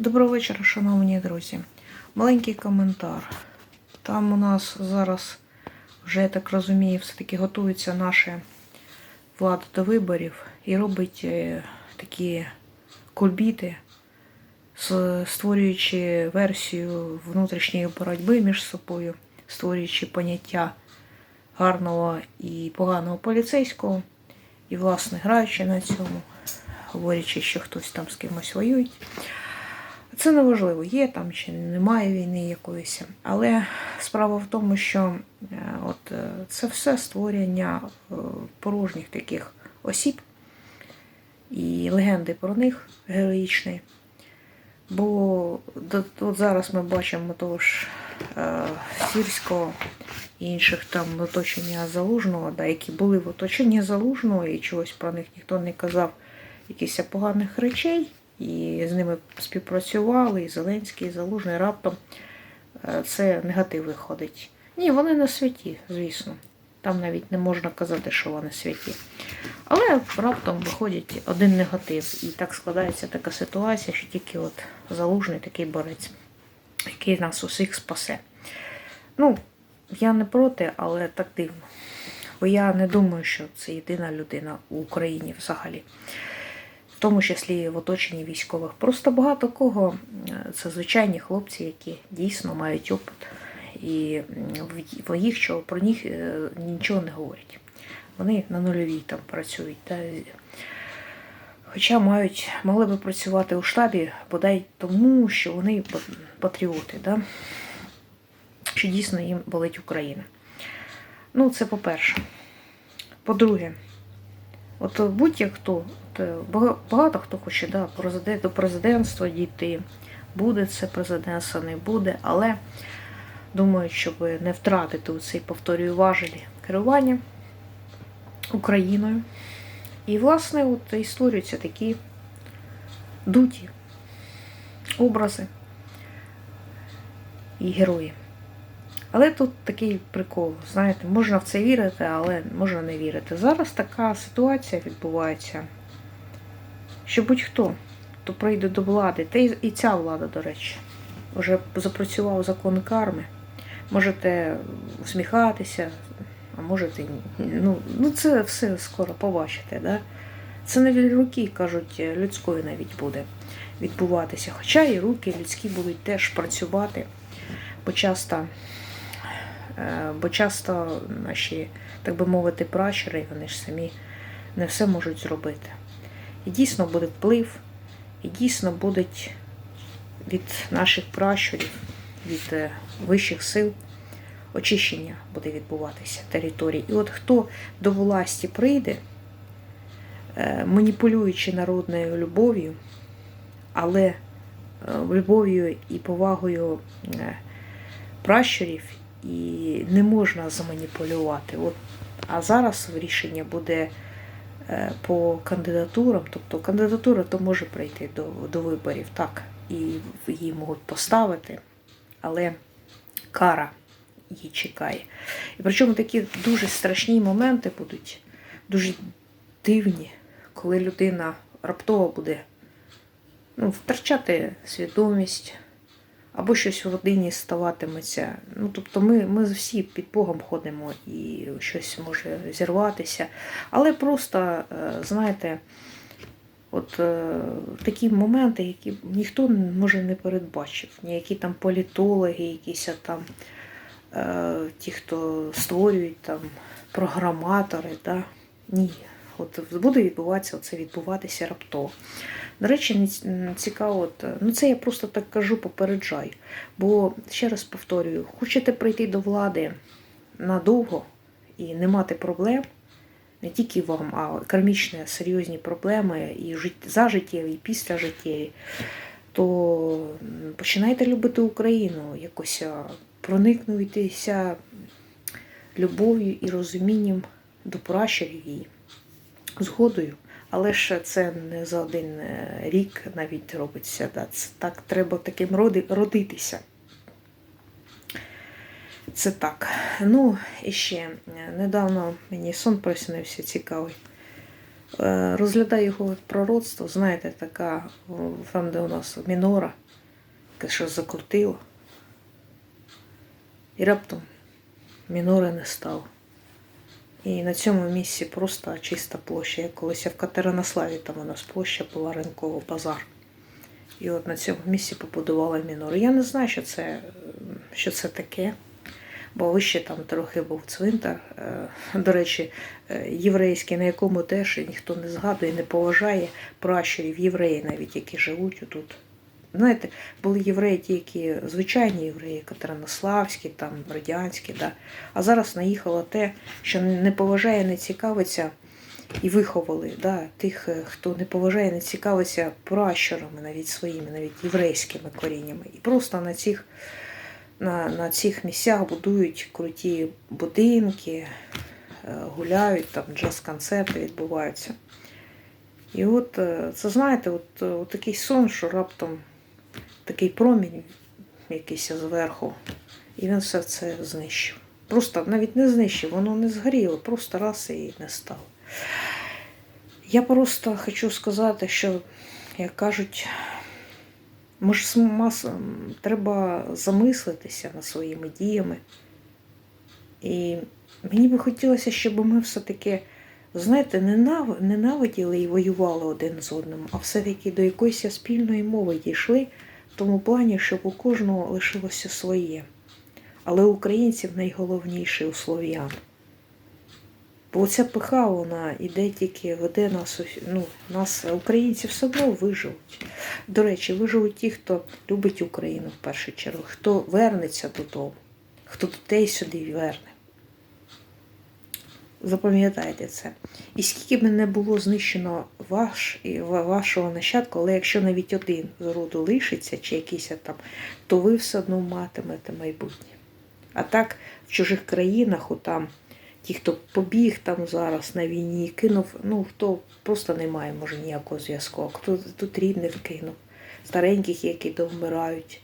Доброго вечора, шановні друзі. Маленький коментар. Там у нас зараз, вже я так розумію, все-таки готується наша влада до виборів і робить е, такі кульбіти, створюючи версію внутрішньої боротьби між собою, створюючи поняття гарного і поганого поліцейського, і, власне, граючи на цьому, говорячи, що хтось там з кимось воює. Це не важливо, є там чи немає війни якоїсь. Але справа в тому, що е, от, е, це все створення е, порожніх таких осіб і легенди про них героїчні. Бо от зараз ми бачимо того ж Сірського і інших там оточення Залужного, да, які були в оточенні Залужного, і чогось про них ніхто не казав якихось поганих речей, і з ними співпрацювали, і Зеленський, і Залужний раптом е, це негатив виходить. Ні, вони не святі, звісно. Там навіть не можна казати, що вони святі. Але раптом виходить один негатив. І так складається така ситуація, що тільки от залужний такий борець, який нас усіх спасе. Ну, я не проти, але так дивно. Бо я не думаю, що це єдина людина в Україні взагалі. Тому числі в оточенні військових. Просто багато кого це звичайні хлопці, які дійсно мають опит. І в- в їх що про них е, нічого не говорять. Вони на нульовій там працюють. Та, хоча мають, могли би працювати у штабі, бодай тому, що вони патріоти, да? що дійсно їм болить Україна. Ну, це по-перше. По-друге, от будь-хто, от, е, бага- багато хто хоче да, до президентства дійти. Буде це президентство, не буде, але думаю, щоб не втратити цей, повторюю, важелі керування Україною. І, власне, от і створюються такі дуті образи і герої. Але тут такий прикол, знаєте, можна в це вірити, але можна не вірити. Зараз така ситуація відбувається, що будь-хто, хто прийде до влади, та і ця влада, до речі, вже запрацював закон карми. Можете усміхатися, а можете ні. Ну, ну це все скоро побачите. Да? Це не від руки, кажуть, людської навіть буде відбуватися. Хоча і руки людські будуть теж працювати, бо часто, бо часто наші, так би мовити, пращури, вони ж самі не все можуть зробити. І дійсно буде вплив, і дійсно будуть від наших пращурів, від е, вищих сил очищення буде відбуватися території. І от хто до власті прийде, е, маніпулюючи народною любов'ю, але е, любов'ю і повагою е, пращурів, і не можна заманіпулювати. От, а зараз рішення буде е, по кандидатурам, тобто кандидатура то може прийти до, до виборів, так, і її можуть поставити, але кара її чекає. І причому такі дуже страшні моменти будуть, дуже дивні, коли людина раптово буде ну, втрачати свідомість, або щось в родині ставатиметься. Ну, тобто ми, ми всі під Богом ходимо і щось може зірватися. Але просто, е, знаєте, от е, такі моменти, які ніхто може не передбачив, ніякі там політологи, якісь там е, ті, хто створюють там програматори, да? ні. От буде відбуватися це відбуватися раптово. До речі, цікаво, е, ну це я просто так кажу, попереджаю. Бо ще раз повторюю, хочете прийти до влади надовго і не мати проблем, не тільки вам, а кармічні серйозні проблеми і за життєві, і після життєві, то починайте любити Україну, якось а, проникнутися любов'ю і розумінням до пращурів її, згодою. Але ж це не за один е, рік навіть робиться. Так треба таким роди, родитися. Це так. Ну, і ще е, недавно мені сон приснився цікавий. Е, Розглядаю його як пророцтво, знаєте, така, там, де у нас мінора, яке щось закрутило. І раптом мінори не стало. І на цьому місці просто чиста площа. Як колись я в Катеринославі, там у нас площа була ринково базар. І от на цьому місці побудували мінор. Я не знаю, що це, що це таке, бо вище там трохи був цвинтар. Е, До речі, е, єврейський, на якому теж ніхто не згадує, не поважає пращурів євреї, навіть які живуть отут. Знаєте, були євреї, ті, які звичайні євреї, Катеринославські, там, радянські, да. а зараз наїхало те, що не поважає, не цікавиться і виховали да, тих, е, хто не поважає, не цікавиться пращурами, навіть своїми, навіть єврейськими коріннями. І просто на цих, на, на цих місцях будують круті будинки, е, гуляють, там джаз-концерти відбуваються. І от е, це знаєте, от, от такий сон, що раптом такий промінь якийсь зверху, і він все це знищив. Просто навіть не знищив, воно не згоріло, просто раз і не стало. Я просто хочу сказати, що, як кажуть, може, треба замислитися над своїми діями. І мені би хотілося, щоб ми все-таки, знаєте, ненавиділи і воювали один з одним, а все-таки до якоїсь спільної мови дійшли, в тому плані, щоб у кожного лишилося своє. Але українців найголовніше у слов'ян. Бо ця пиха, вона іде тільки веде нас, ну, нас, українців, все одно виживуть. До речі, виживуть ті, хто любить Україну в першу чергу, хто вернеться додому, хто дітей сюди верне. Запам'ятайте це. І скільки б не було знищено ваш, і вашого нащадку, але якщо навіть один з роду лишиться, чи якийсь там, то ви все одно матимете майбутнє. А так в чужих країнах, отам, ті, хто побіг там зараз на війні, кинув, ну хто просто не має може ніякого зв'язку, хто тут рідних кинув, стареньких, які довмирають.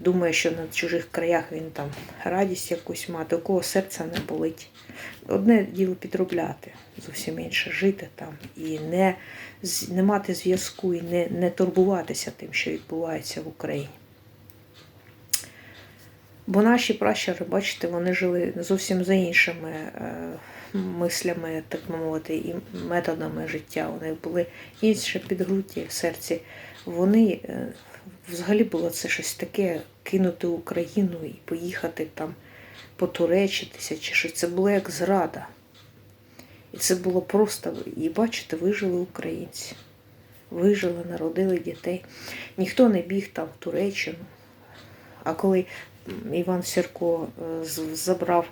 Думає, що на чужих краях він там радість якусь мати, у кого серця не болить. Одне діло підробляти, зовсім інше жити там і не, не мати зв'язку, і не, не турбуватися тим, що відбувається в Україні. Бо наші пращури, бачите, вони жили зовсім за іншими е, мислями, так би мовити, і методами життя. Них були інші підґрунті в серці. Вони е, взагалі було це щось таке кинути Україну і поїхати там потуречитися чи щось. Це було як зрада. І це було просто, і бачите, вижили українці. Вижили, народили дітей. Ніхто не біг там в Туреччину. А коли Іван Сірко е, забрав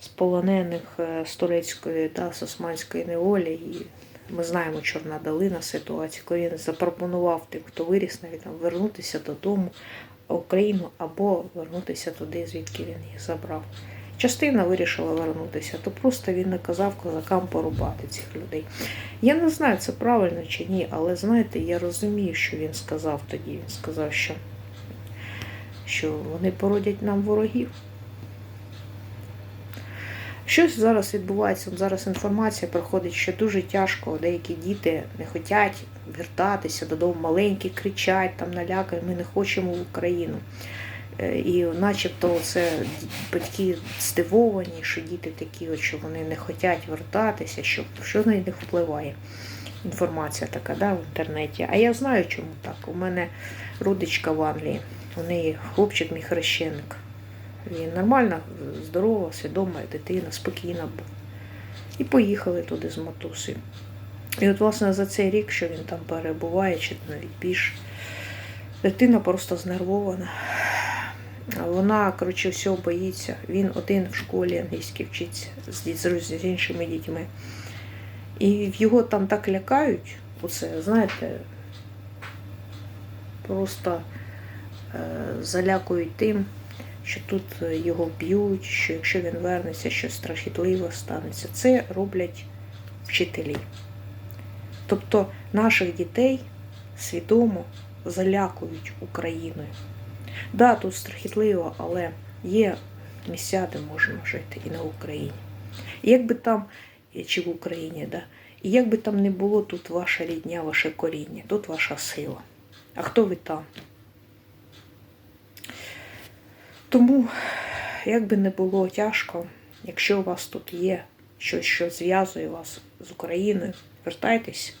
з полонених е, з турецької та з османської неволі, і ми знаємо Чорна долина ситуацію, коли він запропонував тим, хто виріс навіть там вернутися додому, в Україну або вернутися туди, звідки він їх забрав. Частина вирішила вернутися, то просто він наказав козакам порубати цих людей. Я не знаю, це правильно чи ні, але знаєте, я розумію, що він сказав тоді. Він сказав, що, що вони породять нам ворогів. Щось зараз відбувається. Зараз інформація приходить, що дуже тяжко. Деякі діти не хочуть вертатися додому, маленькі, кричать, там налякають, ми не хочемо в Україну. Е, І начебто це батьки здивовані, що діти такі, от, що вони не хочуть вертатися, що, що на них впливає. Інформація така да, в інтернеті. А я знаю, чому так. У мене родичка в Англії, у неї хлопчик мій хрещеник. Він нормальна, здорова, свідома дитина, спокійна був. І поїхали туди з матусею. І от, власне, за цей рік, що він там перебуває, чи навіть більше, дитина просто знервована. Вона, коротше, всього боїться. Він один в школі англійській вчиться з, з іншими дітьми. І його там так лякають, оце, знаєте, просто е, залякують тим, що тут е, його вб'ють, що якщо він вернеться, щось страхітливе станеться. Це роблять вчителі. Тобто наших дітей свідомо залякують Україною. Да, тут страхітливо, але є місця, де можна жити і на Україні. І якби там, чи в Україні, да, І як би там не було, тут ваша рідня, ваше коріння, тут ваша сила. А хто ви там? Тому, як би не було тяжко, якщо у вас тут є щось, що зв'язує вас з Україною, вертайтесь.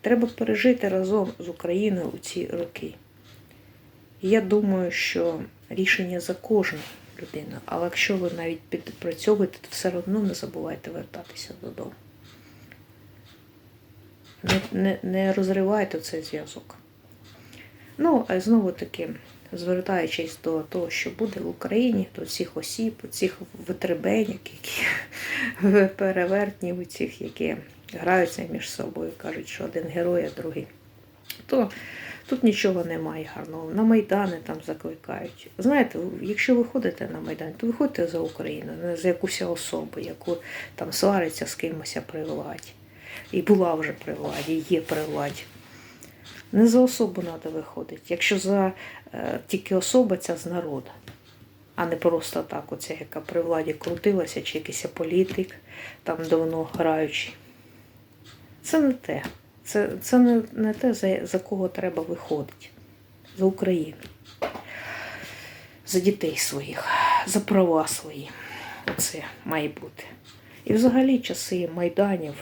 Треба пережити разом з Україною у ці роки. Я думаю, що рішення за кожну людину, але якщо ви навіть підпрацьовуєте, то все одно не забувайте вертатися додому. Не, не, не розривайте цей зв'язок. Ну, а знову таки, звертаючись до того, що буде в Україні, до цих осіб, цих витребеньок, які перевертнів, цих, які граються між собою, кажуть, що один герой, а другий. То тут нічого немає гарного. На Майдани там закликають. Знаєте, якщо ви ходите на Майдан, то виходьте за Україну, не за якусь особу, яку там свариться з кимось при владі. І була вже при владі, є при владі. Не за особу треба виходити. Якщо за е, тільки особа ця з народу, а не просто так, оця, яка при владі крутилася, чи якийсь політик, там давно граючий. Це не те. Це, це не, не те, за, за кого треба виходити. За Україну. За дітей своїх, за права свої. Оце має бути. І взагалі часи майданів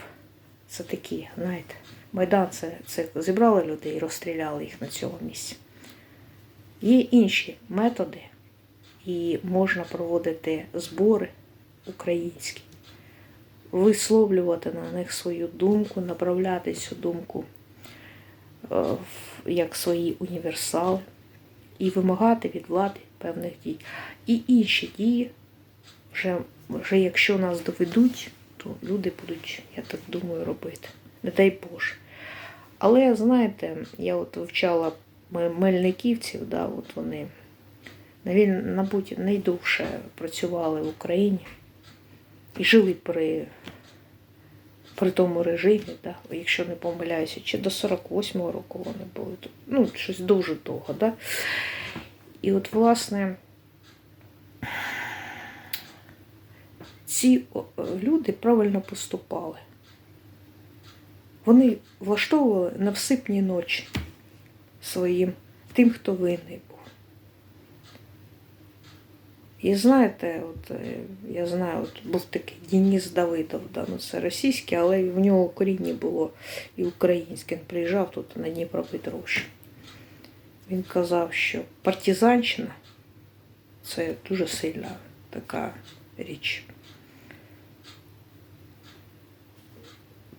це такі, знаєте, Майдан це, це зібрали людей і розстріляли їх на цьому місці. Є інші методи, і можна проводити збори українські, висловлювати на них свою думку, направляти цю думку е, як свої універсали і вимагати від влади певних дій. І інші дії, вже, вже якщо нас доведуть, то люди будуть, я так думаю, робити. Не дай Боже. Але знаєте, я от вивчала мельниківців, да, от вони мабуть, найдовше працювали в Україні і жили при, при тому режимі, да, якщо не помиляюся, чи до 48-го року вони були тут. Ну, щось дуже довго, да. І от, власне, ці люди правильно поступали. Вони влаштовували навсипні ночі своїм тим, хто винний був. І знаєте, от е, я знаю, от був такий Денис Давидов, да, ну це російський, але в нього коріння було і українське. Він приїжджав тут на Дніпропетровщину. Він казав, що партизанщина це дуже сильна така річ.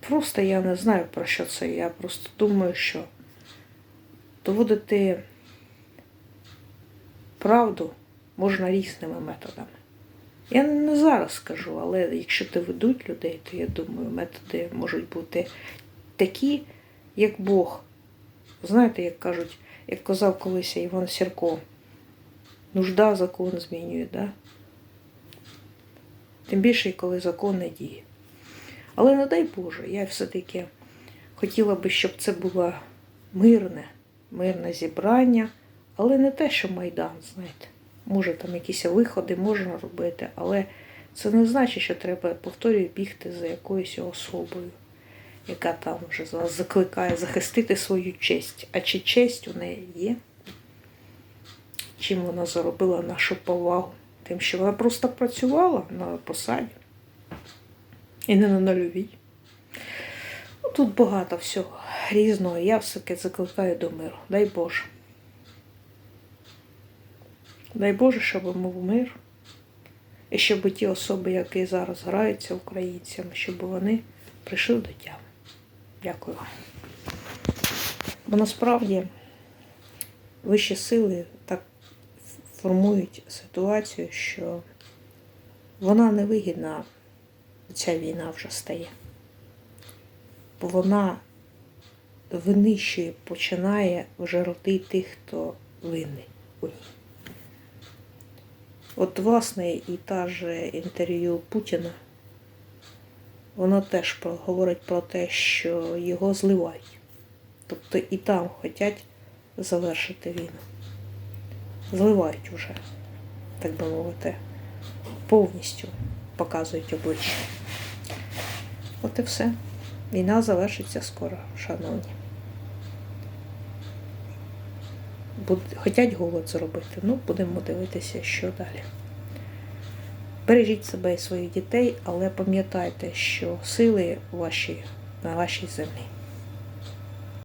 Просто я не знаю про що це. Я просто думаю, що доводити правду можна різними методами. Я не зараз скажу, але якщо доведуть людей, то я думаю, методи можуть бути такі, як Бог. Знаєте, як кажуть, як казав колись Іван Сірко, нужда закон змінює, да? Тим більше, коли закон не діє. Але не дай Боже, я все-таки хотіла би, щоб це було мирне, мирне зібрання, але не те, що Майдан, знаєте. Може, там якісь виходи можна робити, але це не значить, що треба, повторюю, бігти за якоюсь особою, яка там вже вас закликає захистити свою честь. А чи честь у неї є? Чим вона заробила нашу повагу? Тим, що вона просто працювала на посаді. І не на нульовій. Ну, тут багато всього різного. Я все-таки закликаю до миру. Дай Боже. Дай Боже, щоб був мир. І щоб ті особи, які зараз граються українцями, щоб вони прийшли до тями. Дякую вам. Бо насправді вищі сили так формують ситуацію, що вона невигідна, ця війна вже стає. Вона винищує, починає вже роти тих, хто винний. От, власне, і та ж інтерв'ю Путіна, воно теж говорить про те, що його зливають. Тобто і там хочуть завершити війну. Зливають уже, так би мовити, повністю показують обличчя. От і все. Війна завершиться скоро, шановні. Хотять голод зробити. Ну, будемо дивитися, що далі. Бережіть себе і своїх дітей, але пам'ятайте, що сили ваші на вашій землі.